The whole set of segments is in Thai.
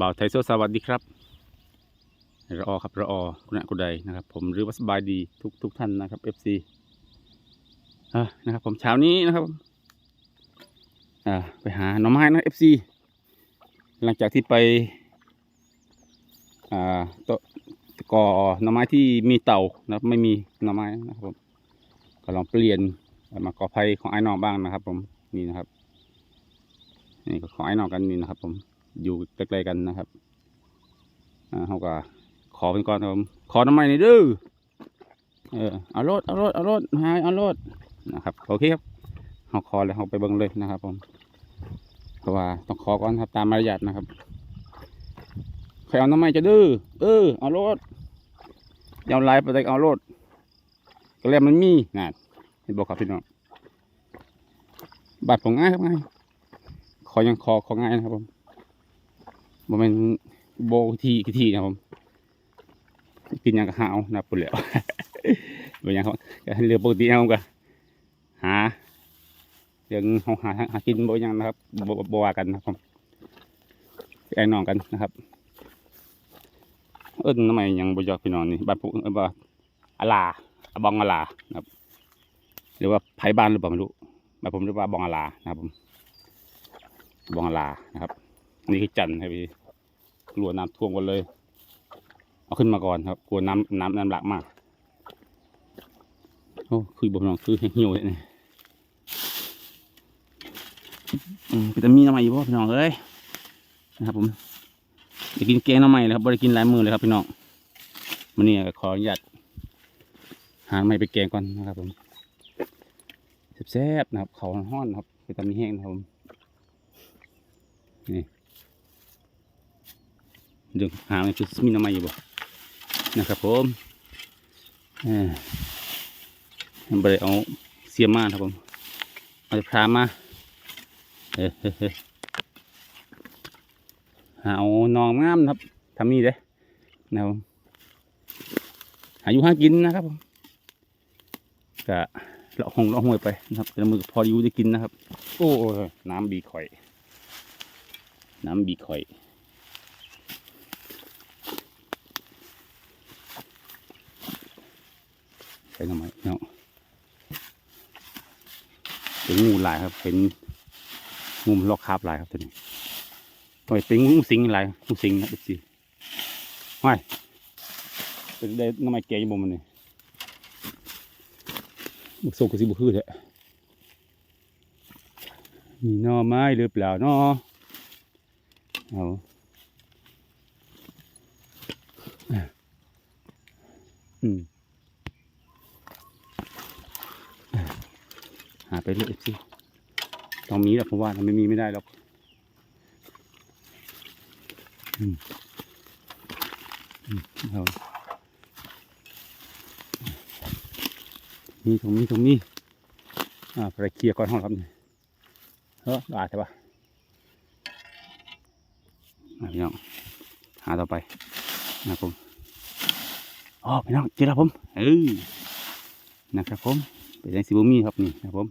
บ่าวไทยโซสวัสดีครับรอครับรอคุณะคุณใดนะครับ ผมหรือว่าสบายดีทุกทุกท่านนะครับ FC อ่านะครับ ผมเช้านี้นะครับไปหาหน่อไม้นะ FC หลังจากที่ไปตก่อหน่อไม้ที่มีเต่านะครับ ไม่มีหน่อไม้นะครับผมก็ลองเปลี่ยนมาก่อไผ่ของไอ้นองบ้างนะครับ ผมนี่นะครับนี่ก็ของไอ้นองกันนี่นะครับ ผม อยู่ใกล้ๆกันนะครับอ่าเขาก็ขอเป็นก่อนครับขอหน้ำไม้หน่อยเด้อเออเอารถเอารถเอารถหายเอารถนะครับโอเคครับเขาขอแล้วเขาไปเบิ่งเลยนะครับ ผมเพราะว่าต้องขอก่อนครับตามมารยาทนะครับใครเอาน้ำไม้จะดื้อเออเอารถยาวไล่ไปแต่เอารถก็แล้วมันมีนะเห็นบอกครับพี่น้องบัตรผมง่ายครับง่ายขอยังขอของ่ายนะครับผม บ่แมันโบทีกี่ทีนะผมกินยังก็หาวนะปุ่นแล้วบ่ยังเขาก็เรืองปกตินะครับผมก็หาเรื่องเขาหาหากินบ่ยังนะครับบ่บ่ว่ากันนะครับผมไอ้น้องกันนะครับ เอิ้นทำไมยังบ่ยอกพี่น้องนี่บ้านผมเอิ้นว่อาลาบองอาลานะครับหรือว่าไผบ้านหรือเปล่าไม่รู้บ้านผมเรียกว่าบองอาลานะครับผมบองอลานะครับ นี่คือจันทร์ครับพี่กลัวน้ำท่วมกันเลย เอาขึ้นมาก่อนครับ กลัวน้ำน้ำน้ำหลากมากโอ้คือบ่น้องคือเหี่ยวเลยนี่อืมเป็นมีน้ำใหม่อยู่บ่พี่น้องเอ้ยนะครับผมจะกินแกงน้ำใหม่เลยครับบ่ได้กินหลายมือเลยครับพี่น้องวันนี้ขออนุญาตหาไม้ไปแกงก่อนนะครับผมแซ่บๆนะครับเขาห้อนครับเป็นตามีแห้งนะครับผมนี่ ดึงหามันคือมีน้ำมันอยู่บ่นะครับผมเออบริเอาเสียมาครับผมเอาพรามาเออเฮ้เฮ้หาเอานองงามนะครับทำนี่เด้นะครับผมหาอยู่หากินนะครับผมกะเลาะหงเลาะห้วยไปนะครับแต่ละมือก็พออยู่ได้กินนะครับ โอ้ยน้ำบีข่อย น้ำบีคอย ใส่หน่อไมเนาะเป็นงูหลายครับ เป็นงูมลอกคาบหลายครับตัวนี้โอ้ยเป็นงูสิงหลายงูสิงนะดูสิห้อยเป็นได้น้ำไม้แกยังบ่มันนี่บุกโซกก็สิบุกคือแท้มีนอไม้หรือเปล่านาะเอาอืม หาไปเรื่อยสิต้องมีแหละผมว่าถ้าไม่มีไม่ได้หรอกอืมอืมเอามีตรงนี้ตรงนี้อ่าไปเคลียร์ก่อนห้องครับเนี่ยเฮ้ยได้ใช่ปะอะพี่น้องหาต่อไปนะครับผมอ๋อพี่น้องเจอแล้วผมเออนะครับผม เป็นยังสิบมีครับนี่นะผม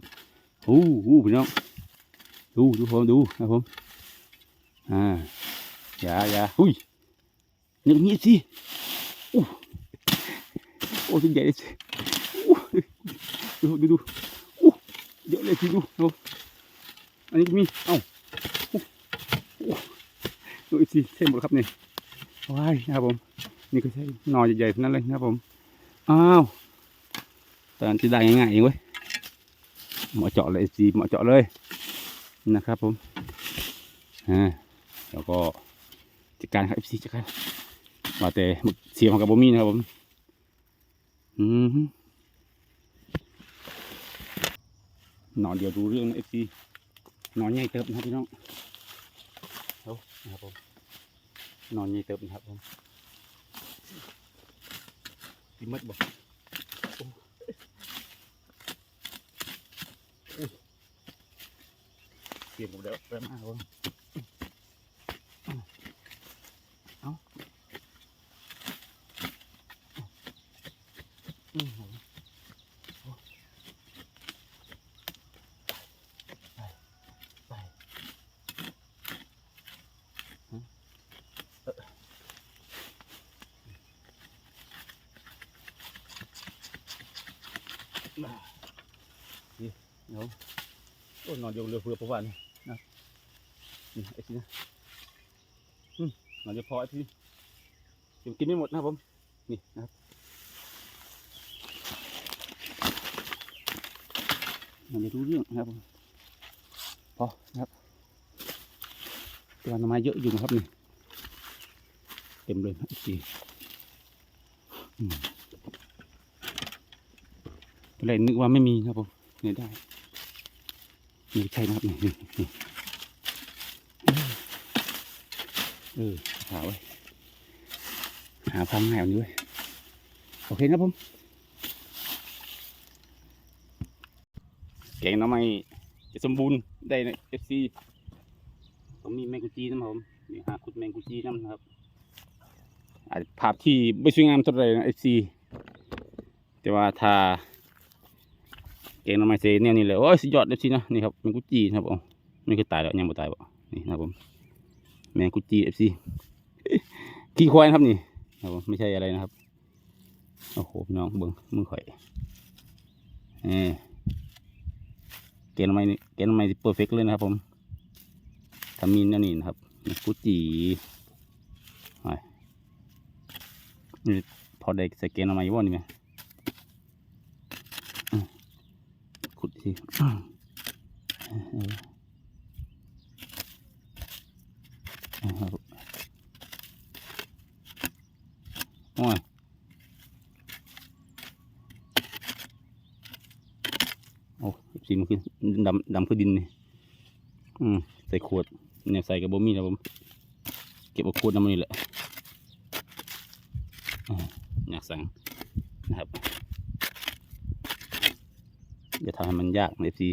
อู้หูพี่น้องดูดูผมดูนะผมอ่าอย่าอย่าหุ้ยนี่มีสิอู้โอ้ชิ้นใหญ่เลยสิอู้ดูดูดูอู้เยอะเลยสิดูดูอันนี้มีเอ้าดูอีกทีใช่หมดครับนี่ว้ายนะครับผมนี่ก็ใช่หนอใหญ่ๆนั้นเลยนะครับผมอ้าว ตอนที่ได้ง่ายๆเองเว้ยเหมาะเจาะเลยจีเหมาะเจาะเลยนะครับผมอ่าแล้วก็จัดการครับซีจัดการว่าแต่เสียงของกับโบมี่นะครับผมอืมหนอนเดียวดูเรื่องนะเอฟซีนอนใหญ่เติบนะครับพี่น้องนะครับผมนอนยี่เติบนะครับผมกินมัดบ่โอ้ เตรียมกับเด็กไปมาเบิ่งเอาอืมนี่เอาโอ้นอนอยู่เรือเพื่อประวันนี่ นี่ไอ้ทีนะอืมนอนอยู่พอไอ้ทีเดี๋ยวกินไม่หมดนะครับผม นี่นะครับมันจะรู้เรื่องนะครับผมพอนะครับตัวหน่อไม้เยอะอยู่นะครับนี่เต็มเลยนะไอ้ทีอืมตอนแรนึกว่าไม่มีนะครับผมเนี่ยได้ไม่ใช่นะครับนี่นี่นี่ เออหาไว้หาพังง่ายว่านี้ไว้ยโอเคนะผมแกงน้ำไม้จะสมบูรณ์ได้ในเอฟซีผมมีแมงกุจีนะครับผมนี่หาขุดแมงกุจีน้ำนะครับอาจภาพที่ไม่สวยงามเท่าไหร่นะเอฟซีแต่ว่าถ้าเก่งน้ำมันเซเนี่ยนี่เลยโอ้ยสุดยอดเลยสินะนี่ครับแมงกุจีนะครับผมไม่เคยตายแล้วยังไม่ตายบ่นี่นะครับผม แมงกุจีเอฟซีขี้ควายนครับนี่ไม่ใช่อะไรนะครับ โอ้โหน้องเบิ้งมือข่อยเออเกน้ำมันนี่เกน้ำมันเพอร์เฟกเลยนะครับผมทำมีนแนวนี่นะครับกุจีไปนี่พอได้ใส่เกน้ำมันอยู่บ่นี่ไหมขุดสิเออเอาครับ โอ้ยโอ้สีมันคือดำดำคือดินนี่อืมใส่ขวดเนี่ยใส่กับบ่มีนะผมเก็บเอาขวดน้ำมันนี่แหละอ่าอยากสั่งนะครับอย่าทำให้มันยากเลยสิ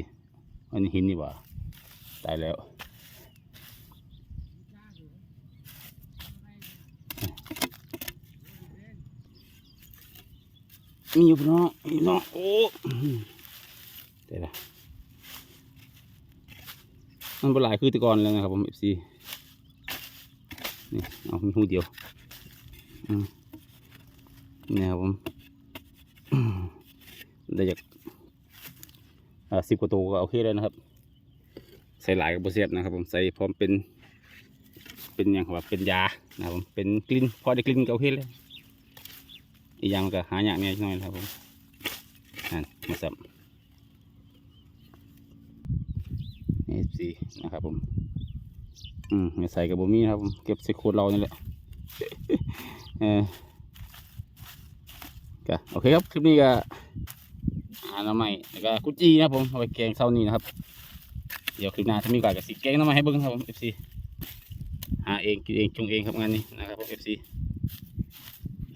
อันนี้หินนี่หว่าตายแล้ว มีอยู่พี่น้องมีพี่น้องโอ้เดี๋ยวนะมันบหลายคือแตะกอนแล้วนะครับผมเอฟซีนี่เอามีหูเดียวอืมนี่ครับผมอืมได้จากอ่าสิบกว่าตัวก็โอเคแล้วนะครับ ใส่หลายกับโบเซียบนะครับผมใส่พร้อมเป็น เป็นอย่างว่าเป็นยานะครับผมเป็นกลิ่นพอได้กลิ่นก็โอเคเลย อีกอย่างก็หายากเนี่ยหน่อยครับผมนั่นมาสับนี่สีนะครับผม อืมไม่ใส่กับบ่มีครับผมเก็บส่ขวดเรานี่แหละเออก็โอเคครับคลิปนี้ก็หาหน้ำใหม่แล้วก็กุจีนะผมเอาไปแกงเช้านี้นะครับเดี๋ยวคลิปหน้าถ้ามีโอกาสก็สิแกงหน้ำใหม่ให้เบิ้งครับผม FC หาเองกินเองชงเองครับงานนี้นะครับผม FC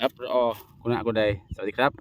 รับรอคุณอากุใดสวัสดีครับ